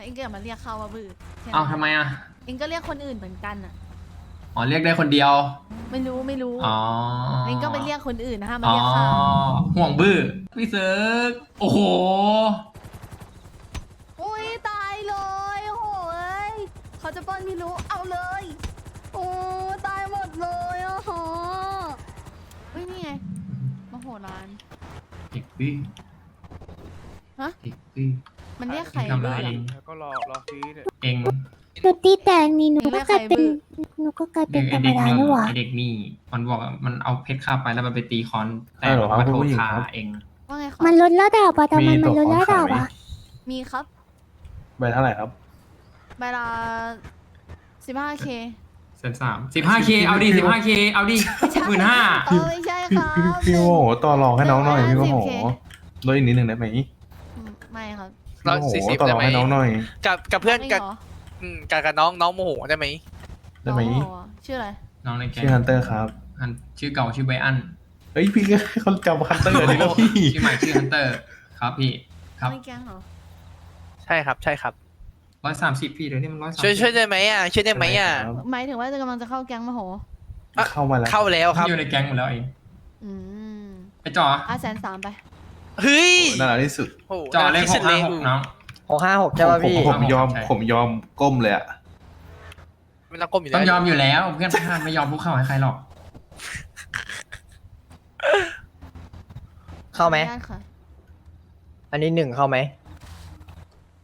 แล้วเองก็อย่ามาเรียกเขาว่าบื้อแค่นั้นเอ้าทำไมอะ เองก็เรียกคนอื่นเหมือนกันอะ อ๋อเรียกได้คนเดียว ไม่รู้ไม่รู้อ๋อเองก็ไปเรียกคนอื่นนะคะมาอ๋อเรียกเขาห่วงบื้อพี่เซิร์กโอ้โห อุ้ยตายเลยโอ้โหเอ้ยเขาจะปล้อนพี่รู้เอาเลยโอ้ตายหมดเลยโอ้โหเฮ้ยนี่ไงมโหฬารเด็กพี่ฮะเด็กพี่ มันเรียกใครทำบื้ร้ายอเองแล้วก็รอรอซื้อเนี่ยเองหนูตีแต่นี่หนูเองเรีก็ยกกลายเป็นใครบื้อหนูก็กลายเด็เป็นกธรไอรมเด็กดานี่แล้ววะไอเด็กนี่มันบอกว่ามันเอาเพชรข้าไปแล้วมันไปตีคอน แต่ใช่เหรอครับมาโทคุณษผู้หญิงคาครับเอง ว่าไงครับมันลดระดับอะแต่มันมีมันลดตัวระขดัองบขายไหมอะมีครับใบเท่าไหร่ครับใบละสิบห้าเคเซนสามสิบห้าเคเอาดิสิบห้าเคเอาดิหมื่นห้าเออไม่ใช่คพี่รับพี่พี่โมโหต่อรองให้น้องหน่อยพี่โมโห 150K ลดอีกนิดหนึ่งได้ไหม อืมไม่ครับ พี่โมโหต่อรองให้น้องหน่อย กับกับเพื่อนไม่กับเหรออืมกับกับน้องน้องโมโหได้ไหมได้ไหมน้องเหรอชื่ออะไร น้องในแก๊งชื่อฮันเตอร์ครับ ฮันชื่อเก่าชื่อไบอันเอ้ยพี่ก็เขาจำฮันเตอร์เลยนะพี่ชื่อใหม่ชื่อฮันเตอร์ครับพี่ ครับ ไม่แก๊งเหรอ ใช่ครับใช่ครับ ร้อยสามสิบพี่เดี๋ยวนี้มันร้อยสามช่วยช่วยได้ไหมอะช่วยได้ไหมอะ ครับหมายถึงว่าจะกำลังจะเข้าแก๊งมาโหอะเข้ามาแล้ว เข้าแล้วครับ อยู่ในแก๊งหมดแล้วเองอืม ไปจ่ออะแสนสามไป เฮ้ยน่ารักที่สุดโอ้โหจ่อเลขหที่สุกดห้าเลยหกน้อง หกห้าหกใช่ป่ะผมพี่ ผมยอม ใช่ ผมยอมก้มเลยอะไม่ต้องก้มอยู่ต้แล้องวยอมอยู่แล้วเพื่อนพลาดไม่ยอมพวกเข้าให้ใครหรอก เข้าไหมขออนุญตค่ะ อันนี้หนึ่งเข้าไหม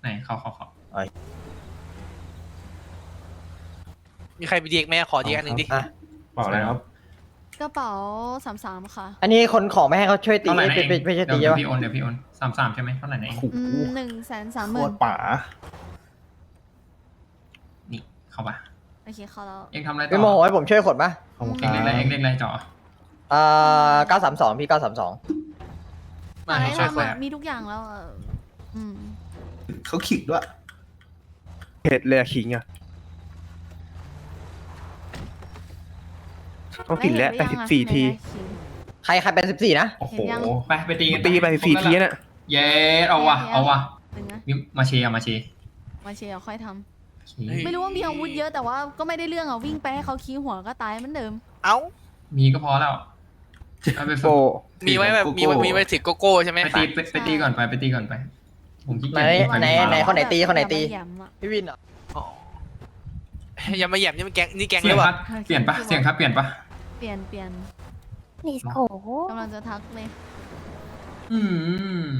ไหนเข้าเข้าเข้ามีใครไปเดียกไหมขอเดียกอันหนึ่งดิ อะเปล่าอะไรครับ กระเป๋าสามสามค่ะอันนี้คนของไม่ให้เขาช่วยตีเท่าไหร่นะไม่เองไม่ไม่ใช่ตีเดี๋ยวใช่ปะพี่โอนเดี๋ยวพี่โอนสามสามใช่ไหมเท่าไหร่นะเองโอ้โหอืมหนึ่งแสนสามหโคมื่นตรป๋านี่เข้าปะโอเคเข้าแล้วเองทำอะไรต่พี่โมโหอให้ผมช่วยขนปะขอบคุณคเองรัเรียกอะไรเองบเรียกอะไรจ่ออ่าเก้าสามสองพี่เก้าสามสองมาให้ให้ช่วยทำคุยอะอะมีทุกอย่างแล้วอะอืมเขาขิงด้วยเผ็ดเลยอะขิงอะ ต้องกินแล้วไม่แปเห็ดนสิหบรือสี่ยังอะที ใครใครเป็นสิบสี่นะ โอ้โหเห็นยังไปไปตีกันตีไปสี่ทีนะน่ะ เย้เอาวะเอาวะหนึ่งนะนี่มาเชียร์มาเชียร์มาเชียร์ค่อยทเชียร์ำไม่รู้ว่ามีอาวุธเยอะแต่ว่าก็ไม่ได้เรื่องอะวิ่งไปให้เขาขี้หัวก็ตายเหมือนเดิม เอ้า มีก็พอแล้วเอาไปฝึโอ้กมีไว้แบบมีไว้มีไว้ถือโกโก้ใช่ไหมไปตีไปไปตีก่อนไปไปตีก่อนไป ผมขี้ไหนเกียจไหนไหนคนไหนตีคนไหนตีอย่ามาแหย่มอะพี่วินเหรออ๋ออย่ามาแหยมนี่มันแก๊งนี่แก๊งเสีหยรืงอเปครัล่าบเปลี่ยนปะเสียงครับเปลี่ยนปะเปลี่ยนเปลี่ยนนิสโกกำลังจะทักเลย อืม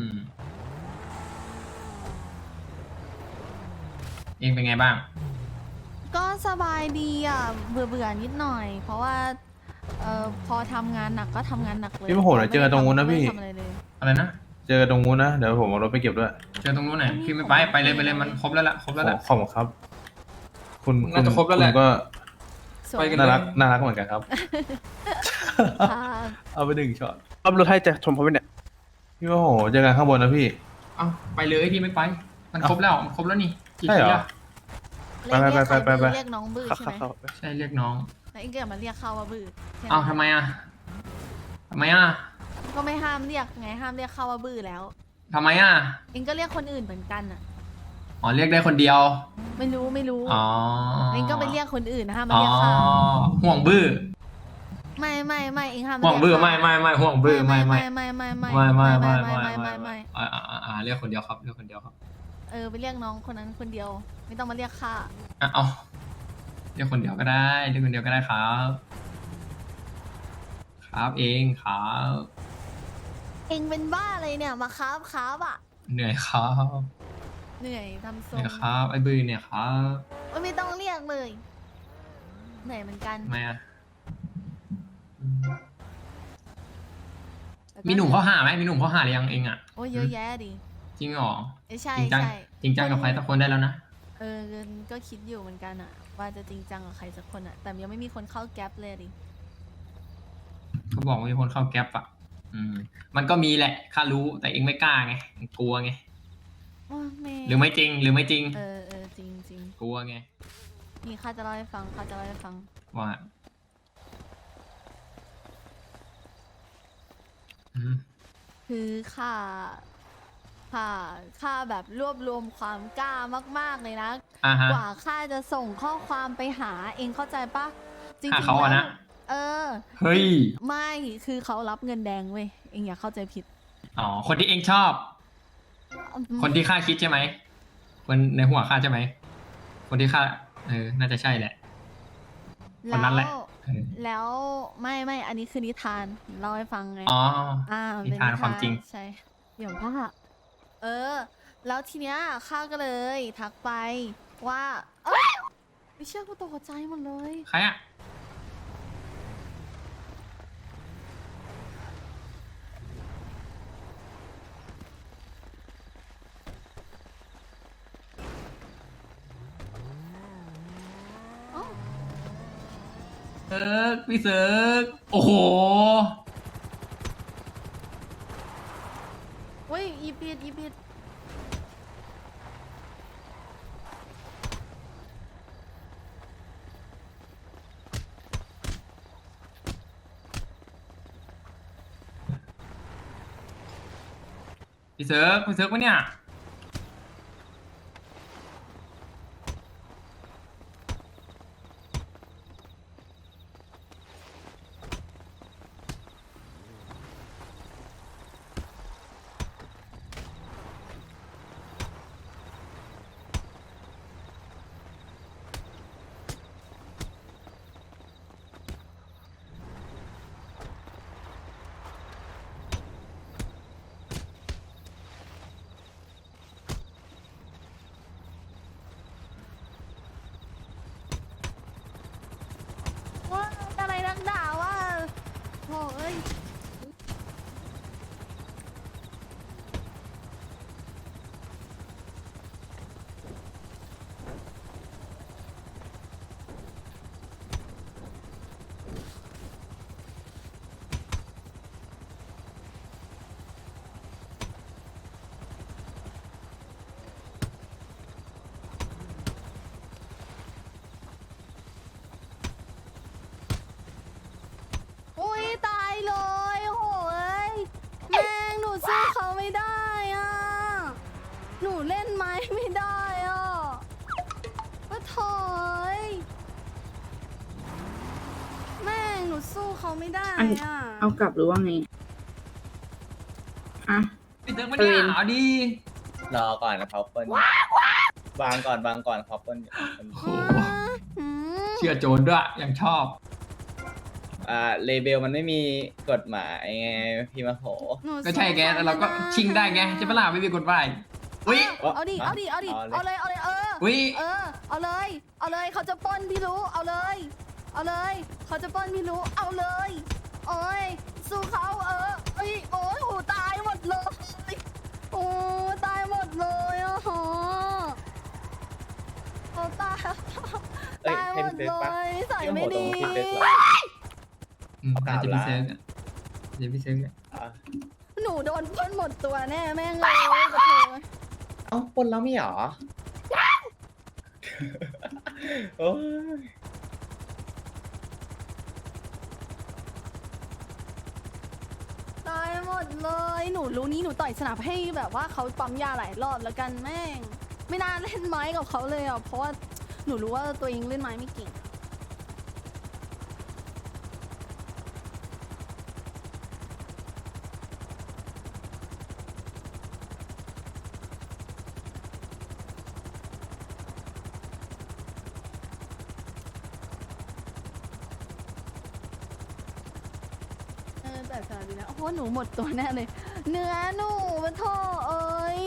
เองเป็นไงบ้าง ก็สบายดีอะ เบื่อเบื่อนิดหน่อย เพราะว่า เอ่อ พอทำงานหนักก็ทำงานหนักเลยพี่โมโหหน่อยเจอกันตรงนู้นนะพี่ ไม่ได้ทำอะไรเลย อะไรนะ เจอกันตรงนู้นนะ เดี๋ยวผมเอารถไปเก็บด้วยเจอตรงนู้นไหนอยพี่ไม่ไป ไปเลยไปเลยมันครบแล้วล่ะครบแล้วล่ะขอบคุณครับ คุณน่าจะครบแล้วแหละณก็ สวไปยกันน่ารักน่ารักเหมือนกันครับ ค่ะเอาไปหนึ่งช็อตขับรถให้จะชมเขาไปเนี่ยพี่โมโหเจอกันข้างบนนะพี่ เอาไปเลยพี่ไม่ไป มันครบแล้วมันครบแล้วนี่กี่ใช่ทีเหรออะเรียกเรียกใครไปไปไปบื้อไป เรียกน้องบื้อครับใช่ครับไหมครับใช่เรียกน้องแล้วเองก็อย่ามาเรียกเขาว่าบื้อแค่นั้นเอาทำไมอะทำไมอะก็ไม่ห้ามเรียกไงห้ามเรียกเขาว่าบื้อแล้วทำไมอะเองก็เรียกคนอื่นเหมือนกันอะ อ๋อเรียกได้คนเดียว ไม่รู้ไม่รู้อ๋อเองก็ไปเรียกคนอื่นนะห้ามมาอ๋อเรียกเขาห่วงบื้อไม่ไม่ไม่เองห้ามห่วงเรียกบื้อเขาไม่ไม่ไม่ห่วงบื้อไม่ไม่ไม่ไม่ไม่ไม่ไม่ไม่ไม่ไม่ไม่ไม่ไม่ไม่ไม่อ่าอ่าอ่าเรียกคนเดียวครับเรียกคนเดียวครับเออไปเรียกน้องคนนั้นคนเดียว ไม่ต้องมาเรียกข้าอะเอาเรียกคนเดียวก็ได้เรียกคนเดียวก็ได้ครับ ครับเองครับเองเป็นบ้าอะไรเนี่ยมาค้าบค้าบอะเหนื่อยครับ เหนื่อยทำทเหรนื่งอยครับ ไอ้บื้อเนี่ยครับโอ๊ยไม่ต้องเรียกเลย เหนื่อยเหมือนกันทำไมอะอืมแต่ก็มีหนุ่มเขาหาไหมมีหนุ่มเขาหาหรือยังเองอะ โอ้ยเยอะแยะดิจริงเหรอ เอ้ยใช่จริงจัง ใช่ จริงจังกับใครสักคนได้แล้วนะ เออก็คิดอยู่เหมือนกันอะว่าจะจริงจังกับใครสักคนอะแต่ยังไม่มีคนเข้าแก๊ปเลยดิเขาบอกว่ามีคนเข้าแก๊ปอะ อืม มันก็มีแหละข้ารู้แต่เองไม่กล้าไงกลัวไง โอ้ยแม่หรือไม่จริงหรือไม่จริงเออเออจริงจริงกลัวไงนี่ข้าจะเล่าให้ฟังข้าจะเล่าให้ฟัง ว่าอืมคือข้าค่ะข้าแบบรวบรวมความกล้ามาก ๆเลยนะ อ่าฮะ กว่าข้าจะส่งข้อความไปหาเองเข้าใจปะจริงหาๆเขาอะแล้นะวเออ เฮ้ย ไม่คือเขารับเงินแดงเว้ยเองอย่าเข้าใจผิด อ๋อ คนที่เองชอบ คนที่ข้าคิดใช่ไหม คนในหัวข้าใช่ไหม คนที่ข้าเออ น่าจะใช่แหละ คนนั้นแหละแล้วเออแล้วไม่ไม่อันนี้คือนิทานเล่าให้ฟังไงอ๋อ อ่านิทานความจริง ใช่เดี๋ยวว่าเออ แล้วทีเนี้ยข้าก็เลยทักไปว่า เอ้ยไม่เชื่อกูตกใจหมดเลย ใครอะ ร์กพี่เซิร์กโอ้โหเว้ยอีพีดอีพีดพี่เซิร์กพี่เซิร์กปะเนี่ย ว่าอะไรนักด่าว่าโอ้เอ้ย อุ้ยตายเลยโหยแม่งหนูสู้เขาไม่ได้อะ หนูเล่นไม้ไม่ได้อะก็ถอยแม่งหนูสู้เขา ไม่ได้อะเอากลับหรือว่าไง อะพี่เซิร์กปะเนี่ยเออเอาดี รอก่อนนะเขาเปิ้ลวางก่อนวางก่อนเขาเปิ้ลโอ้โหอืมเชื่อโจรด้วยยังชอบ อ่าเลเบลมันไม่มีกฎหมายไงพี่มาโห หนูก็ใช่แกแต่เราก็ชิงได้ไงใช่ปะล่ะไม่มีกฎหมายอุ้ยเอาดิ เอาดิ เอาดิ เอาเอาเลเลย ย เอาเลย เออ อุ้ยเออ เอาเลย เอาเลย เขาจะปล้นพี่รู้ เอาเลย เอาเลย เขาจะปล้นพี่รู้ เอาเลย โอ้ยสู้เขาเออเอ้ยโอ้ยโหตายหมดเลยโอ้ตายหมดเลยอะฮะโอ้ตายเอ้ยตายหมดให้พี่เฟซเลปะ ยใส่พี่ไม่โหตรดีงพี่เฟซเหรอ อืมอาจจะพี่เซิร์กอะเดี๋ยวพี่เซิร์กอะอะหนูโดนปล้นหมดตัวแน่แม่งเลยกระเทยเอ้าปนแล้วไม่เหรอโอ้ย ตาย หมดเลย หนูรู้นี้หนูต่อยสนับให้แบบว่าเขาปั๊มยาหลายรอบแล้วกันแม่ง ไม่น่าเล่นไม้กับเขาเลยอะ เพราะว่าหนูรู้ว่าตัวเองเล่นไม้ไม่เก่ง แต่สวัสดีนะโอ้โหหนูหมดตัวแน่เลย เนื้อหนูมาโทเอ้ย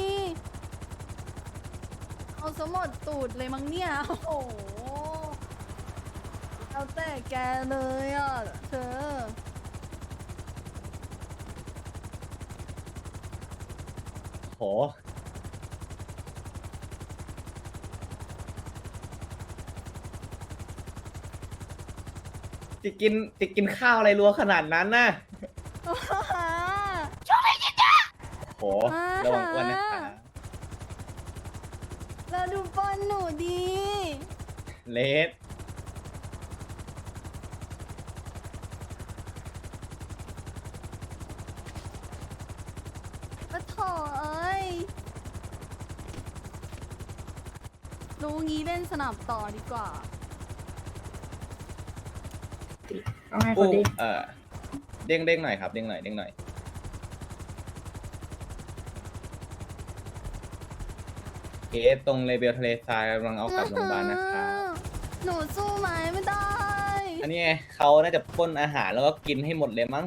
เอาสมดตูดเลยมั้งเนี่ยโอ้โหเอาแต่แกเลยอะเธอโหจะกินจะกินข้าวอะไรรัวขนาดนั้นน่ะโหระวังอ้วนนะคะ แล้วดูปอนหนูดี เลสก็โถเอ้ย รู้งี้เล่นสนับต่อดีกว่า เอาให้เขาอู้ดิเออเด้งเด้งหน่อยครับ เด้งหน่อยเด้งหน่อย เคสตรงเลเบลทะเลทรายกำลังเอากลับโรงพยาบาลนะครับ หนูสู้ไหมไม่ได้ อันนี้ไงเขาน่าจะปล้นอาหารแล้วก็กินให้หมดเลยมั้ง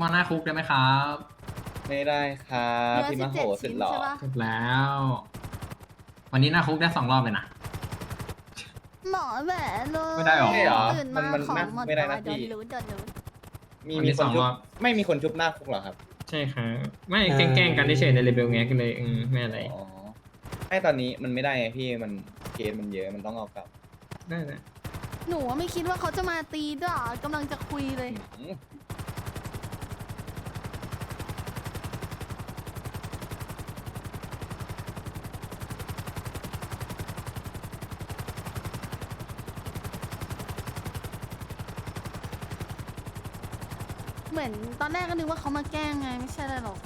มาหน้าคุกได้ไหมครับไม่ได้ครับเนื้อพี่สิมบโหเจ็ดสุชิ้ดนหล่อใช่ปะจบแล้ว วันนี้หน้าคุกได้สองรอบเลยนะ หมอแหวนเลยไม่ได้หรอไม่เหรอตื่นมัมานมันของนับหมดไม่ได้นะเดี๋ยวพี่รู้เดี๋ยวรู้มีวันนี้มีคนสองชุบรอบไม่มีคนชุบหน้าคุกเหรอครับ ใช่ครับไม่แกล้งๆกันเฉยๆในเลเวลไงก็เลยอืมไม่อะไร อ๋อ ไอตอนนี้มันไม่ได้ไงพี่มันเคสมันเยอะมันต้องเอากลับได้นะหนูว่าไม่คิดว่าเขาจะมาตีด้วยอะกำลังจะคุยเลย อืมเหมือนตอนแรกก็นึกว่าเขามาแกล้งไงไม่ใช่อะไรหรอก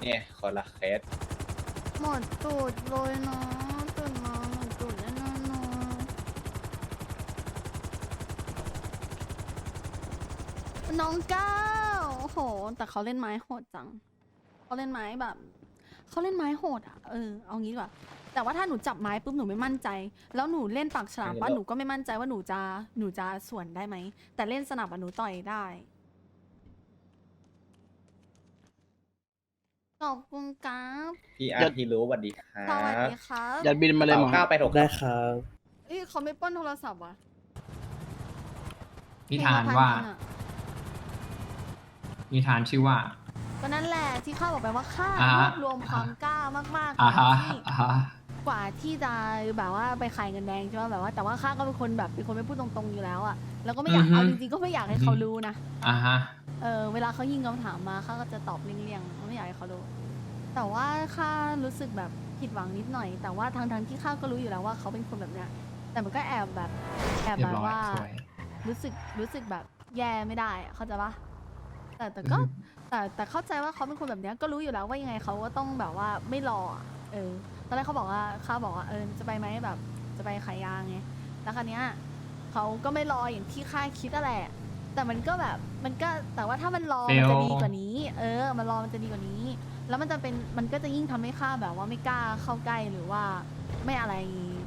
เนี่ยขอละเคส หมดตูดเลยเนาะตื่นมาหมดตูดแน่นอนเนอะน้องก้าวโอ้โห แต่เขาเล่นไม้โหดจัง เขาเล่นไม้แบบ เขาเล่นไม้โหดอะ เออ เอางี้ดีกว่า แต่ว่าถ้าหนูจับไม้ปุ๊บหนูไม่มั่นใจ แล้วหนูเล่นปากฉลามปะหนูก็ไม่มั่นใจว่าหนูจะ หนูจะสวนได้ไหม แต่เล่นสนับอะหนูต่อยได้ ขอบคุณครับพี่อาร์ที่รู้สวัสดีครัสวัสบดีครับยัดบินมาเลยหมอก้าวไปถกได้ครับ เอ้ยเขาไม่ปล้นโทรศัพท์วะนิทานว่า เพลงละพันหนึ่งอะนิทานชื่อว่า ก็นั่นแหละที่ข้าบอกไปว่าข้าอ่ารฮะวบรวมความกล้ามากๆกอ่าว่าฮะที่อ่าฮะกว่าที่จะแบบว่าไปขายเงินแดงใช่ไหมแบบว่าแต่ว่าข้าก็เป็นคนแบบเป็นคนไม่พูดตรงๆอยู่แล้วอะแล้วก็ไม่อยากเอาจริงๆก็ไม่อยากให้เขารู้นะ อ่าฮะ เออเวลาเขายิงคำถามมาข้าก็จะตอบเลี่ยงๆไม่อยากให้เขารู้แต่ว่าข้ารู้สึกแบบผิดหวังนิดหน่อย แต่ว่าทางทางๆที่ข้าก็รู้อยู่แล้วว่าเขาเป็นคนแบบเนี้ยแต่มันก็แอบแบบแอบเรียแบบบร้อยว่า สวย รู้สึกรู้สึกแบบแย่ไม่ได้อะเข้าใจปะแต่แต่ก็อือฮึ แต่แต่เข้าใจว่าเขาเป็นคนแบบเนี้ยก็รู้อยู่แล้วว่ายังไงเขาก็ต้องแบบว่าไม่รออะเออตอนแรกเขาบอกว่าเขาบอกว่าเออจะไปไหมแบบจะไปขายยางไงแล้วคราวเนี้ยเขาก็ไม่รออย่างที่ข้าคิดอะแหละ แต่มันก็แบบมันก็แต่ว่าถ้ามันรอมันจะดีกว่านี้ เออ มันรอมันจะดีกว่านี้ แล้วมันจะเป็นมันก็จะยิ่งทำให้ข้าแบบว่าไม่กล้าเข้าใกล้หรือว่าไม่อะไร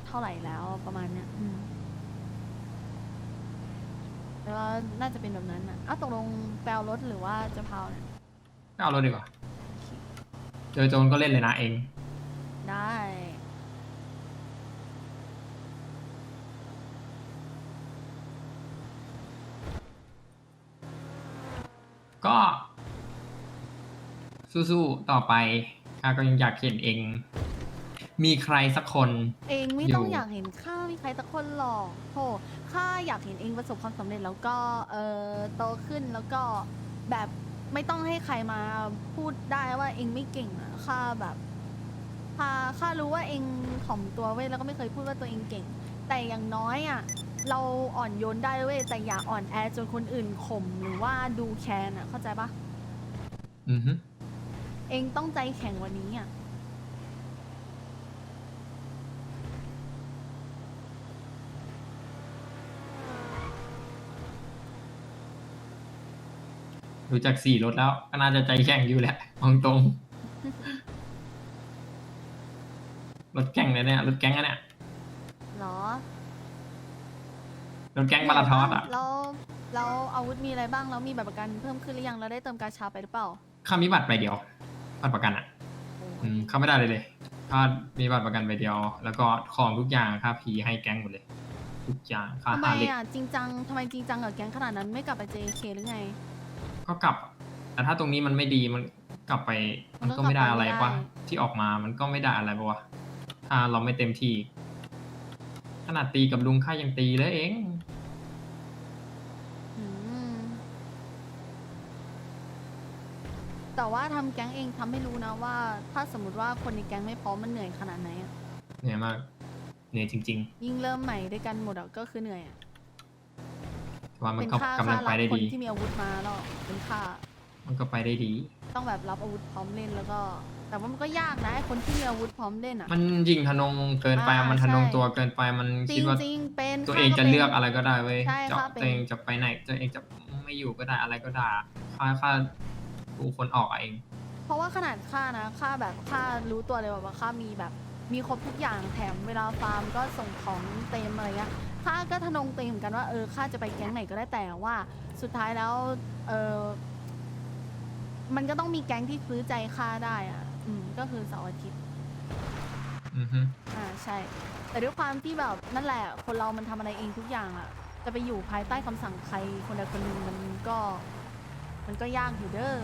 เท่าไหร่แล้วประมาณเนี้ยอืมแล้วาน่าจะเป็นแบบนั้นอะอ้าวตกลงแปลรถหรือว่าจะเผาเนี่ยก็เอารถดีกว่า เจอโจรก็เล่นเลยนะเอง ได้ ก็ สู้ๆต่อไปข้าก็ยังอยากเห็นเอง มีใครสักคน เองไม่ต้องอยู่ อยากเห็นข้ามีใครสักคนหรอกโธ่ข้าอยากเห็นเองประสบความสำเร็จแล้วก็เออโตขึ้นแล้วก็แบบไม่ต้องให้ใครมาพูดได้ว่าเองไม่เก่งอะข้าแบบข้าข้ารู้ว่าเองถ่อมตัวเว้ยแล้วก็ไม่เคยพูดว่าตัวเองเก่ง แต่อย่างน้อยอะ เราอ่อนโยนได้เว้ยแต่อย่าอ่อนแอจนคนอื่นข่มหรือว่าดูแคลนอะเข้าใจปะอือฮึเองต้องใจแข็งกวันนี้อะดูจากสี่รถแล้วก็น่าจะใจแข็งอยู่แหละมองตรง รถแข่งเลยเนี่ยรถแก๊งอะเนี่ย เหรอ รถแก๊งมาราธอนอะแล้วแล้วอาวุธมีอะไรบ้าง แล้วมีแบบประกันเพิ่มขึ้นหรือยังเราได้เติมกาชาไปหรือเปล่า ข้ามีบัตรใบเดียวบัตรประกันอะอืมเข้าไม่ได้เลยเลยถ้ามีบัตรประกันใบเดียว แล้วก็ของทุกอย่างค่าพีให้แก๊งหมดเลย ทุกอย่างค่าทำไมหาเหล็กอะจริงจังทำไมจริงจังกับแก๊งขนาดนั้นไม่กลับไป JK หรือไง ก็กลับ แต่ถ้าตรงนี้มันไม่ดีมันกลับไป มัมันนก็ก็ไม่ได้กลับไปอะไรไม่ได้ปะที่ออกมามันก็ไม่ได้อะไรปะวะถ้าเราไม่เต็มที่ขนาดตีกับลุงข้ายังตีเลยเอง อืม แต่ว่าทำแก๊งเองทำให้รู้นะว่า ถ้าสมมติว่าคนในแก๊งไม่พร้อมมันเหนื่อยขนาดไหนอะเหนื่อยมากเหนื่อยจริง ยิ่งเริ่มใหม่ด้วยกันหมดอะก็คือเหนื่อยอะๆ ว่ามันเป็นก็ค่ากำลังค่าไปรับได้คนดี ที่มีอาวุธมาแล้วเป็นค่ามันก็ไปได้ดี ต้องแบบรับอาวุธพร้อมเล่นแล้วก็ แต่ว่ามันก็ยากนะไอ้คนที่มีอาวุธพร้อมเล่นอะมันยิงทะนงเกินไปอ่ามันทะนงใช่ ตัวเกินไปมันจคิดว่าริงๆเป็นตัวข้าเองจะป็น เลือกอะไรก็ได้เว้ยใช่จะค่ะเป็น ตัวเองจะไปไหนตัวเองจะไม่อยู่ก็ได้อะไรก็ได้ค่าค่า ดูคนออกเอาเอง เพราะว่าขนาดค่านะค่าแบบค่ารู้ตัวเลยว่าค่ามีแบบมีครบทุกอย่างแถมเวลาฟาร์มก็ส่งของเต็มอะไรเงี้ยค่าก็ทะนงเต็มเหมือนกันว่าเออค่าจะไปแก๊งไหนก็ได้แต่ว่าสุดท้ายแล้วเออมันก็ต้องมีแก๊งที่ซื้อใจค่าได้อะ อืมก็คือเสาร์อาทิตย์อือฮึอ่าใช่ แต่ด้วยความที่แบบนั่นแหละ คนเรามันทำอะไรเองทุกอย่างอะจะไปอยู่ภายใต้คำสั่งใครคนใดคนหนึ่งมันก็ มันก็ยากอยู่เด้อ